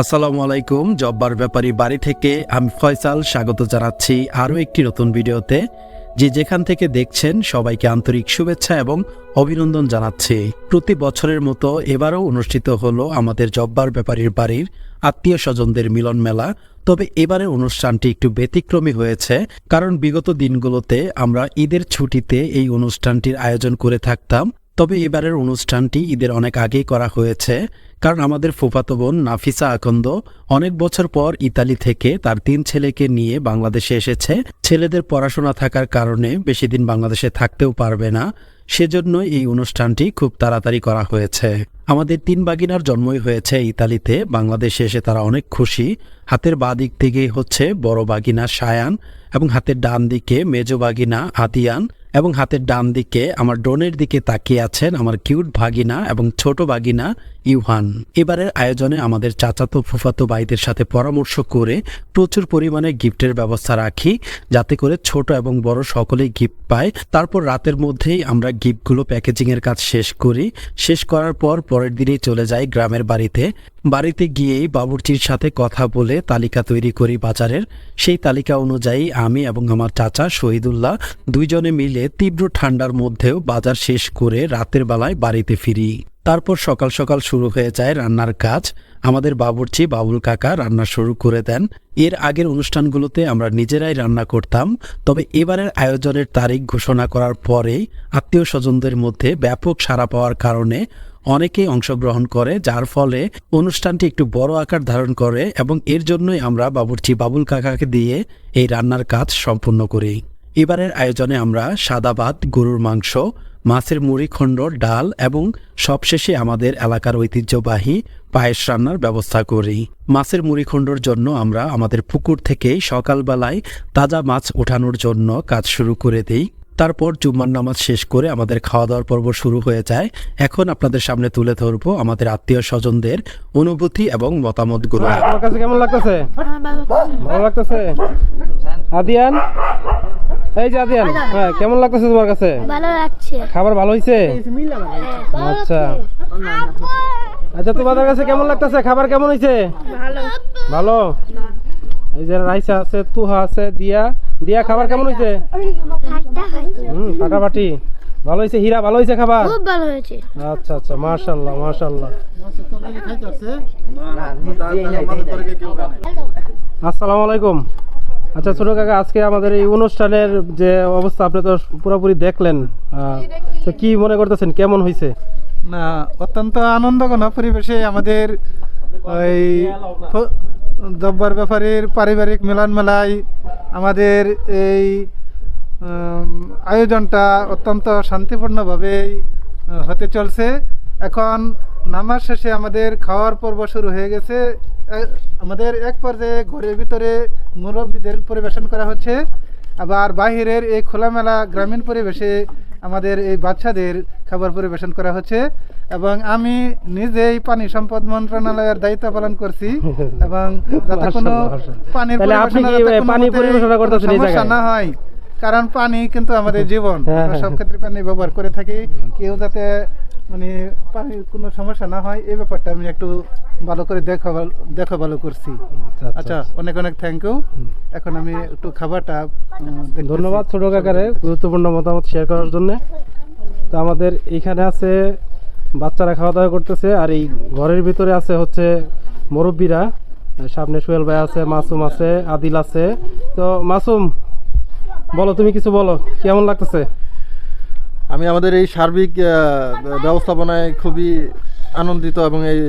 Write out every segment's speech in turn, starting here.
আসসালামু আলাইকুম, জব্বার ব্যাপারী বাড়ি থেকে আমি ফয়সাল স্বাগত জানাচ্ছি আরও একটি নতুন ভিডিওতে। যে যেখান থেকে দেখছেন, সবাইকে আন্তরিক শুভেচ্ছা এবং অভিনন্দন জানাচ্ছি। প্রতি বছরের মতো এবারও অনুষ্ঠিত হলো আমাদের জব্বার ব্যাপারীর বাড়ির আত্মীয় স্বজনদের মিলন মেলা। তবে এবারের অনুষ্ঠানটি একটু ব্যতিক্রমী হয়েছে, কারণ বিগত দিনগুলোতে আমরা ঈদের ছুটিতে এই অনুষ্ঠানটির আয়োজন করে থাকতাম। তবে এবারের অনুষ্ঠানটি ঈদের অনেক আগেই করা হয়েছে, কারণ আমাদের ফুফাতো বোন নাফিসা আকন্দ অনেক বছর পর ইতালি থেকে তার তিন ছেলেকে নিয়ে বাংলাদেশে এসেছে। ছেলেদের পড়াশোনা থাকার কারণে বেশি দিন বাংলাদেশে থাকতেও পারবে না। সেজন্য এই অনুষ্ঠানটি খুব তাড়াতাড়ি করা হয়েছে। আমাদের তিন বাগিনার জন্মই হয়েছে ইতালিতে। বাংলাদেশে এসে তারা অনেক খুশি। হাতের বাঁ দিক থেকে হচ্ছে বড় বাগিনা সায়ান এবং হাতের ডান দিকে মেজ বাগিনা আদিয়ান এবং হাতের ডান দিকে আমার ডোনের দিকে তাকিয়ে আছেন আমার কিউট ভাগিনা এবং ছোট ভাগিনা ইউহান। এবারের আয়োজনে আমাদের চাচাতো ফুফাতো ভাইদের সাথে পরামর্শ করে প্রচুর পরিমাণে গিফটের ব্যবস্থা রাখি, যাতে করে ছোট এবং বড় সকলেই গিফট পায়। তারপর রাতের মধ্যেই আমরা গিফটগুলো প্যাকেজিংয়ের কাজ শেষ করি। শেষ করার পর পরের দিনেই চলে যাই গ্রামের বাড়িতে। বাড়িতে গিয়েই বাবুর্চির সাথে কথা বলে তালিকা তৈরি করি বাজারের। সেই তালিকা অনুযায়ী আমি এবং আমার চাচা শহীদুল্লাহ দুইজনে মিলে তীব্র ঠান্ডার মধ্যেও বাজার শেষ করে রাতের বেলায় বাড়িতে ফিরি। তারপর সকাল সকাল শুরু হয়ে যায় রান্নার কাজ। আমাদের বাবুর্চি, বাবুল কাকা রান্না শুরু করে দেন। এর আগের অনুষ্ঠানগুলোতে আমরা নিজেরাই রান্না করতাম, তবে এবারের আয়োজনের তারিখ ঘোষণা করার পরেই আত্মীয় স্বজনদের মধ্যে ব্যাপক সাড়া পাওয়ার কারণে অনেকেই অংশগ্রহণ করে, যার ফলে অনুষ্ঠানটি একটু বড় আকার ধারণ করে এবং এর জন্যই আমরা বাবুর্চি, বাবুল কাকাকে দিয়ে এই রান্নার কাজ সম্পূর্ণ করি। এবারের আয়োজনে আমরা সাদা ভাত, গরুর মাংস মাছের মুড়িখণ্ড ডাল এবং সবশেষে আমাদের এলাকার ঐতিহ্যবাহী পায়েস রান্নার ব্যবস্থা করি। মাছের মুড়িখণ্ডর জন্য আমরা আমাদের পুকুর থেকেই সকালবেলায় তাজা মাছ ওঠানোর জন্য কাজ শুরু করে দিই। তারপর জুম্মার নামাজ শেষ করে আমাদের খাওয়া দাওয়ার পর্ব শুরু হয়ে যায়। এখন আপনাদের সামনে তুলে ধরবো আমাদের আত্মীয় স্বজনদের অনুভূতি এবং মতামতগুলো। আমার কাছে কেমন লাগতেছে? ভালো লাগতেছে? আদিয়ান? এই যে আদিয়ান হ্যাঁ কেমন লাগতেছে তোমার কাছে ভালো লাগছে খাবার ভালো হয়েছে আচ্ছা আচ্ছা তোমাদের কাছে কেমন লাগতেছে খাবার কেমন হয়েছে ভালো এই যে রাইসা আছে তুহা আছে দিয়া দিয়া খাবার কেমন হয়েছে হুম ফাটাফাটি ভালো হয়েছে হীরা ভালো হয়েছে খাবার খুব ভালো হয়েছে আচ্ছা আচ্ছা মাশাল্লাহ মাশাল্লাহ আসসালামু আলাইকুম আচ্ছা ছোট কাকা, আজকে আমাদের এই অনুষ্ঠানের যে অবস্থা, আপনি তো পুরোপুরি দেখলেন তো কি মনে করতেছেন? কেমন হয়েছে না, অত্যন্ত আনন্দঘন পরিবেশে আমাদের ওই জব্বার ব্যাপারীর পারিবারিক মিলন মেলায় আমাদের এই আয়োজনটা অত্যন্ত শান্তিপূর্ণভাবেই হতে চলছে। এখন নামাজ শেষে আমাদের খাওয়ার পর্ব শুরু হয়ে গেছে। আমাদের এক পর্যায়ে ঘরের ভিতরে মুরব্বীদের পরিবেশন করা হচ্ছে। আবার বাহিরের এই খোলামেলা গ্রামীণ পরিবেশে আমাদের এই বাচ্চাদের খাবার পরিবেশন করা হচ্ছে। এবং আমি নিজেই পানি সম্পদ মন্ত্রণালয়ের দায়িত্ব পালন করছি এবং যাতে কোনো। পানির সমস্যা না হয় কারণ পানি কিন্তু আমাদের জীবন। হ্যাঁ, আমরা সব হ্যাঁ। ক্ষেত্রে পানি ব্যবহার করে থাকি। কেউ যাতে মানে পানির কোনো সমস্যা না হয় এই ব্যাপারটা আমি একটু ভালো করে দেখা ভালো- দেখা ভালো করছি আচ্ছা, আচ্ছা। অনেক অনেক থ্যাংক ইউ এখন আমি একটু খাবারটা ধন্যবাদ ছোট কাকারে গুরুত্বপূর্ণ মতামত শেয়ার করার জন্য। তো আমাদের এইখানে আছে বাচ্চারা খাওয়া দাওয়া করতেছে আর এই ঘরের ভিতরে আছে হচ্ছে মুরব্বীরা। সামনে সোহেল ভাই আছে মাসুম আছে আদিল আছে। তো মাসুম বলো তুমি কিছু বলো কেমন লাগতেছে? আমি আমাদের এই সার্বিক ব্যবস্থাপনায় খুবই আনন্দিত এবং এই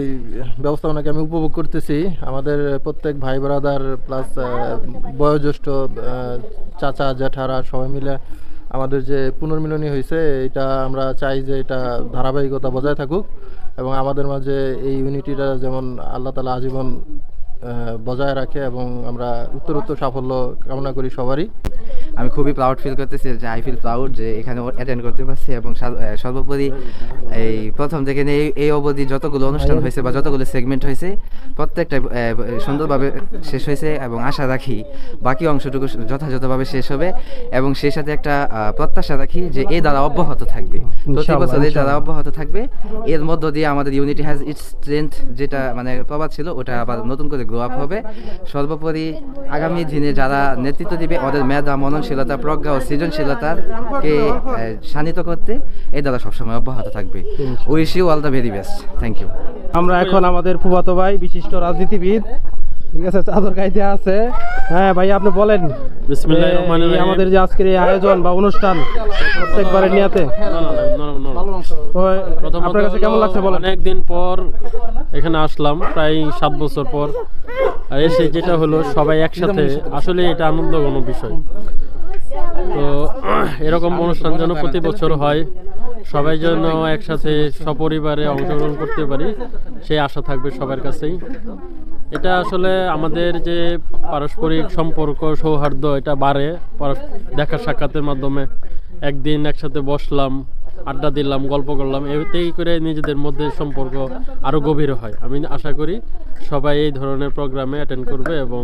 ব্যবস্থাপনাকে আমি উপভোগ করতেছি। আমাদের প্রত্যেক ভাই ব্রাদার প্লাস বয়োজ্যেষ্ঠ চাচা, জ্যাঠারা সবাই মিলে আমাদের যে পুনর্মিলনী হয়েছে, এটা আমরা চাই যে এটা ধারাবাহিকতা বজায় থাকুক এবং আমাদের মাঝে এই ইউনিটিটা যেমন আল্লাহ তালা আজীবন বজায় রাখে এবং আমরা উত্তর উত্তর সাফল্য কামনা করি সবারই। আমি খুবই প্রাউড ফিল করতেছি যে আই ফিল প্রাউড যে এখানে অ্যাটেন্ড করতে পারছি এবং সর্বোপরি এই প্রথম থেকে এই- এই অবধি যতগুলো অনুষ্ঠান হয়েছে বা যতগুলো সেগমেন্ট হয়েছে প্রত্যেকটা সুন্দরভাবে শেষ হয়েছে এবং আশা রাখি বাকি অংশটুকু যথাযথভাবে শেষ হবে এবং সেই সাথে একটা প্রত্যাশা রাখি যে এই দ্বারা অব্যাহত থাকবে। প্রতি বছর এই দ্বারা অব্যাহত থাকবে। এর মধ্য দিয়ে আমাদের ইউনিটি হ্যাজ ইটস স্ট্রেংথ যেটা মানে প্রবাদ ছিল ওটা আবার নতুন করে গ্রো আপ হবে। সর্বোপরি আগামী দিনে যারা নেতৃত্ব দিবে ওদের মেধা মননশীলতা প্রজ্ঞা ও সৃজনশীলতাকে শানিত করতে এই দ্বারা সবসময় অব্যাহত থাকবে। Wish you all the very best. Thank you আমরা এখন আমাদের ফুফাতো ভাই বিশিষ্ট রাজনীতিবিদ ঠিক আছে চাদর গাইতে আছে। হ্যাঁ ভাই আপনি বলেন। আমাদের যে আজকের এই আয়োজন বা অনুষ্ঠান প্রত্যেকবারের নিয়াতে। তো আপনার কাছে কেমন লাগছে বলেন? অনেকদিন পর এখানে আসলাম প্রায় সাত বছর পর। আর এসে যেটা হলো সবাই একসাথে আসলে এটা আনন্দ কোনো বিষয়। তো, এরকম অনুষ্ঠান যেন প্রতি বছর হয়, সবাই যেন একসাথে সপরিবারে অংশগ্রহণ করতে পারি, সেই আশা থাকবে সবার কাছেই। এটা আসলে আমাদের যে পারস্পরিক সম্পর্ক, সৌহার্দ্য, এটা বাড়ে। দেখা সাক্ষাতের মাধ্যমে একদিন একসাথে বসলাম, আড্ডা দিলাম, গল্প করলাম, এতেই করে নিজেদের মধ্যে সম্পর্ক আরও গভীর হয়। আমি আশা করি সবাই এই ধরনের প্রোগ্রামে অ্যাটেন্ড করবে এবং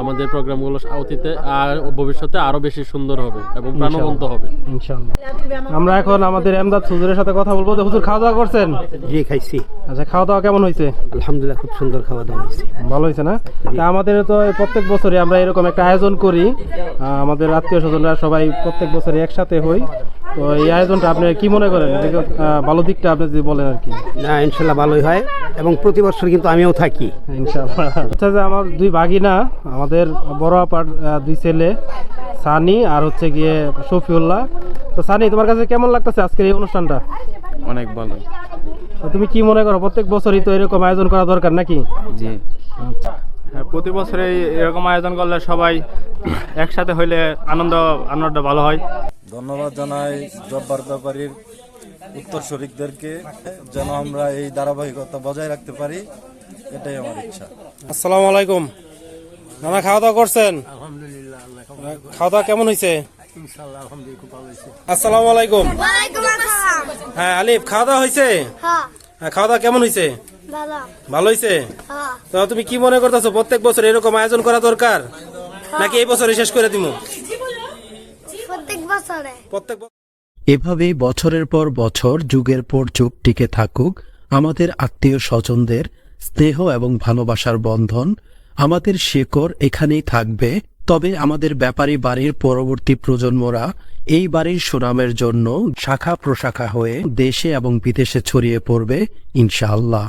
আমাদের প্রোগ্রামগুলো অতীতে আর ভবিষ্যতে আরও বেশি সুন্দর হবে এবং প্রাণবন্ত হবে। ইনশাআল্লাহ আমরা এখন আমাদের এমদাদ হুজুরের সাথে কথা বলব তো হুজুর খাওয়া দাওয়া করছেন? জি খাইছি। আচ্ছা খাওয়া দাওয়া কেমন হয়েছে আলহামদুলিল্লাহ খুব সুন্দর খাওয়া দাওয়া হয়েছে ভালো হয়েছে না? তা আমাদের তো প্রত্যেক বছরই আমরা এরকম একটা আয়োজন করি। আমাদের আত্মীয় স্বজনরা সবাই প্রত্যেক বছরই একসাথে হই। তো এই আয়োজনটা আপনি কি মনে করেন? ভালো দিকটা আপনি যদি বলেন আর কি? না ইনশাল্লাহ ভালোই হয় এবং প্রতি বছর কিন্তু আমিও থাকি। ইনশাআল্লাহ আচ্ছা যে আমার দুই ভাগিনা আমাদের বড় আপার দুই ছেলে সানি আর হচ্ছে গিয়ে শফিউল্লাহ। তো সানি তোমার কাছে কেমন লাগতেছে আজকের এই অনুষ্ঠানটা? অনেক ভালো। তো তুমি কি মনে করো প্রত্যেক বছরই তো এরকম আয়োজন করা দরকার নাকি? জি। হ্যাঁ, প্রতি বছরে এরকম আয়োজন করলে সবাই একসাথে হইলে আনন্দ আনন্দটা ভালো হয়। ধন্যবাদ জানাই জব্বার ব্যাপারীর উত্তর শরিকদেরকে যেন আমরা এই ধারাবাহিকতা বজায় রাখতে পারি এটাই আমার ইচ্ছা। আসসালামু আলাইকুম। নানা খাওয়া দাওয়া করছেন খাওয়া দাওয়া কেমন হয়েছে আসসালামু আলাইকুম। হ্যাঁ আলিফ খাওয়া দাওয়া হয়েছে হ্যাঁ। হ্যাঁ খাওয়া দাওয়া কেমন হয়েছে ভালো। ভালো হয়েছে হ্যাঁ। তো তুমি কি মনে করতেছো প্রত্যেক বছর এরকম আয়োজন করা দরকার? নাকি এই বছরে শেষ করে দিব প্রত্যেক বছরে। প্রত্যেক এভাবে বছরের পর বছর যুগের পর যুগ টিকে থাকুক আমাদের আত্মীয় স্বজনদের স্নেহ এবং ভালোবাসার বন্ধন আমাদের শেকড় এখানেই থাকবে, তবে আমাদের ব্যাপারী বাড়ির পরবর্তী প্রজন্মরা এই বাড়ির সুনামের জন্য শাখা প্রশাখা হয়ে দেশে এবং বিদেশে ছড়িয়ে পড়বে, ইনশাআল্লাহ।